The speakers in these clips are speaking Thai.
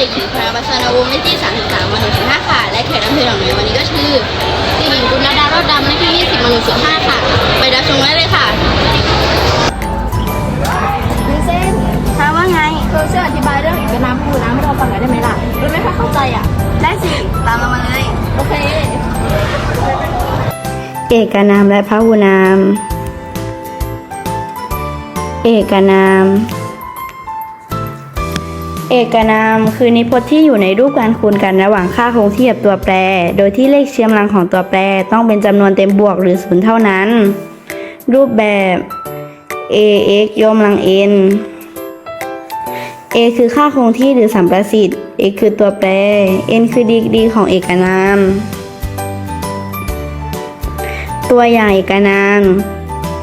เด็กหญิงพนาวัฒนาวงศ์เลขที่ 33มา105ค่ะ และแขกรับเชิญของในวันนี้ก็คือเด็กหญิงกุณดารอดดำเลขที่ 20มา105ค่ะ ไปรับชมได้เลยค่ะวิเซนถ้าว่าไงเธอช่วยอธิบายเรื่องเอกนามพูน้ำให้เราฟังหน่อยได้ไหมล่ะเราไม่ค่อยเข้าใจอะ ได้สิ ตามเรามาเลย โอเค เอกนามและพหูนาม เอกนาม เอกนามคือนิพจน์ที่อยู่ในรูปการคูณกันระหว่างค่าคงที่กับตัวแปร โดยที่เลขเชียมรังของตัวแปรต้องเป็นจำนวนเต็มบวกหรือศูนย์เท่านั้น รูปแบบ ax ยกกำลัง n a คือค่าคงที่หรือสัมประสิทธิ์ x คือตัวแปร n คือดีกรีของเอกนาม ตัวอย่างเอกนาม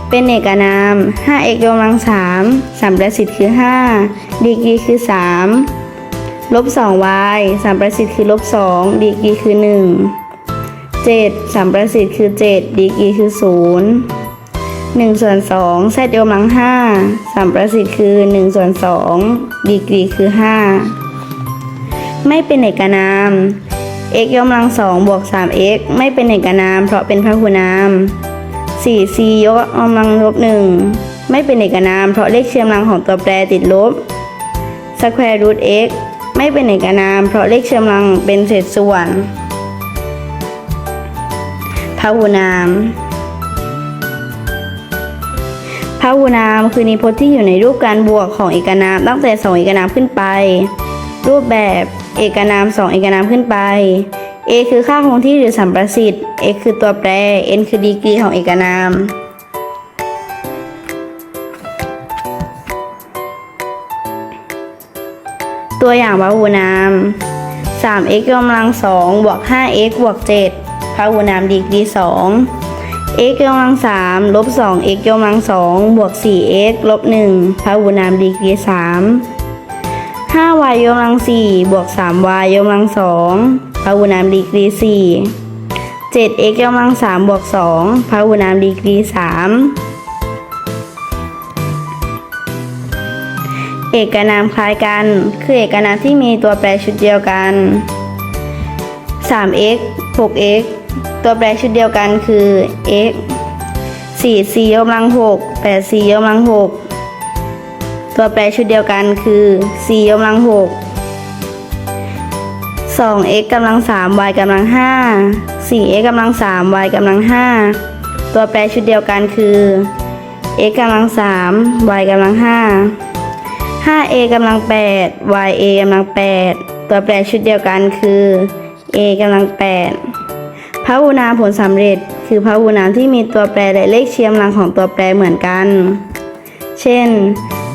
เป็นเอกนาม 5x ยกกำลัง3สัมประสิทธิ์คือ 5 ดีกรีคือ 3 ลบ 2y สัมประสิทธิ์คือลบ2ดีกรีคือ 1 7สัมประสิทธิ์คือ 7 ดีกรีคือ 0 1 ส่วน2 z ยกกำลัง5สัมประสิทธิ์คือ 1 ส่วน2ดีกรีคือ 5 ไม่เป็นเอกนาม x ยกกำลังสองบวก 3x ไม่เป็นเอกนาม เพราะเป็นพหุนาม 4c ยกกำลังลบหนึ่งไม่เป็นเอกนาม เพราะเลขเชียมรังของตัวแปรติดลบ square root x ไม่เป็นเอกนาม เพราะเลขเชียมรังเป็นเศษส่วนพหุนามพหุนามคือนิพจน์ที่อยู่ในรูปการบวกของเอกนามตั้งแต่สองเอกนามขึ้นไป รูปแบบเอกนามสองเอกนามขึ้นไป a คือค่าคงที่หรือสัมประสิทธิ์ x คือตัวแปร n คือดีกรีของเอกนาม ตัวอย่างพหุนาม 3x ยกกำลัง2บวก 5x บวก7พหุนามดีกรี 2 x ยกกำลัง3ลบ 2x ยกกำลัง2บวก 4x ลบ1พหุนามดีกรี 3 5y ยกกำลัง4บวก 3y ยกกำลัง2 พหุนามดีกรี4 7x ยกกำลัง3บวก2พหุนามดีกรี3เอกนามคล้ายกัน คือเอกนามที่มีตัวแปรชุดเดียวกัน 3x 6x ตัวแปรชุดเดียวกันคือ x 4c ยกกำลัง6 8c ยกกำลัง6 ตัวแปรชุดเดียวกันคือ c ยกกำลัง6 2x กำลัง 3 y กำลัง 5 4x กำลัง 3 y กำลัง 5 ตัวแปรชุดเดียวกันคือ x กำลัง 3 y กำลัง 5 5a กำลัง 8 ya กำลัง 8 ตัวแปรชุดเดียวกันคือ a กำลัง 8พหุนามผลสำเร็จคือพหุนามที่มีตัวแปรและเลขเชียมรังของตัวแปรเหมือนกัน เช่น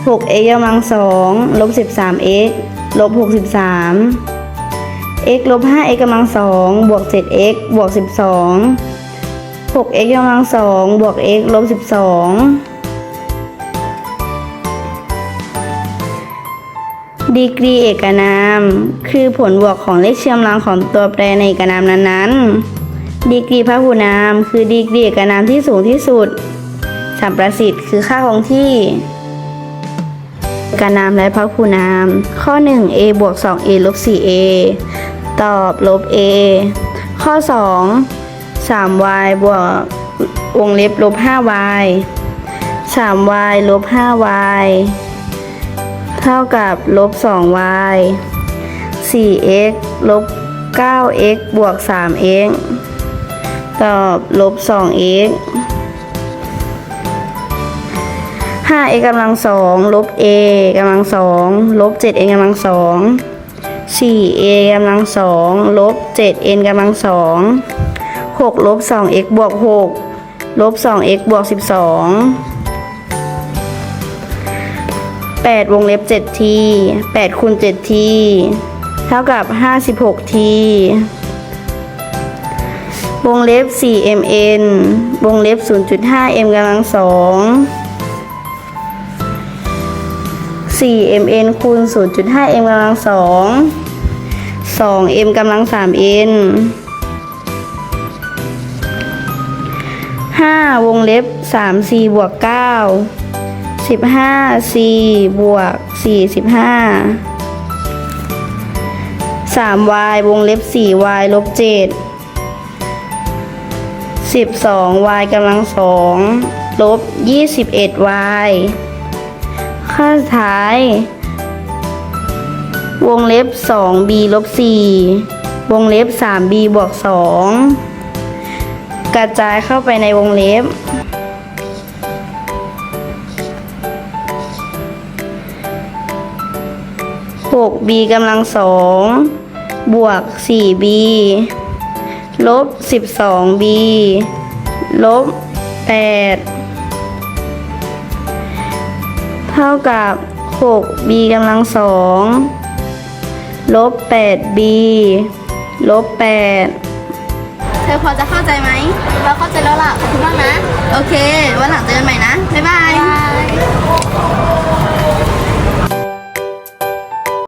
6x กำลัง2ลบ 13x ลบ 63 x ลบ 5x กำลัง2บวก 7x บวก12 6x กำลัง2บวก x ลบ12 ดีกรีเอกนาม คือผลบวกของเลขเชื่อมรังของตัวแปรในเอกนามนั้นๆ ดีกรีพหุนาม คือดีกรีเอกนามที่สูงที่สุดสัมประสิทธิ์คือค่าคงที่ เอกนามและพหุนาม ข้อ 1 a บวก 2a ลบ 4a ตอบลบ a ข้อ 2 3y บวกวงเล็บลบ 5y 3y ลบ 5y เท่ากับลบ 2y 4x ลบ 9x บวก 3x ตอบลบ 2x 5x กำลังสองลบ a กำลังสองลบ 7n กำลังสอง 4a กำลังสองลบ 7n กำลังสอง6ลบ 2x บวก 6 ลบ 2x บวก 12 8 วงเล็บ7ที8คูณ7ทีเท่ากับ 56ทีวงเล็บ 4mn วงเล็บ 0.5m กำลังสอง 4mn คูณ 0.5m กำลังสอง 2m กำลัง 3n 5 วงเล็บ 3c บวก 9 15 c บวก 45 3y วงเล็บ 4y ลบ 7 12y กำลังสองลบ 21y ข้อสุดท้าย วงเล็บ 2b ลบ 4 วงเล็บ 3b บวก 2 กระจายเข้าไปในวงเล็บ 6b กำลังสองบวก 4b ลบ 12b ลบ 8 เท่ากับ 6b กำลังสองลบ 8b ลบ 8 เธอพอจะเข้าใจไหม เราเข้าใจแล้วล่ะ ขอบคุณมากนะ โอเค วันหลังเจอกันใหม่นะ บ๊ายบาย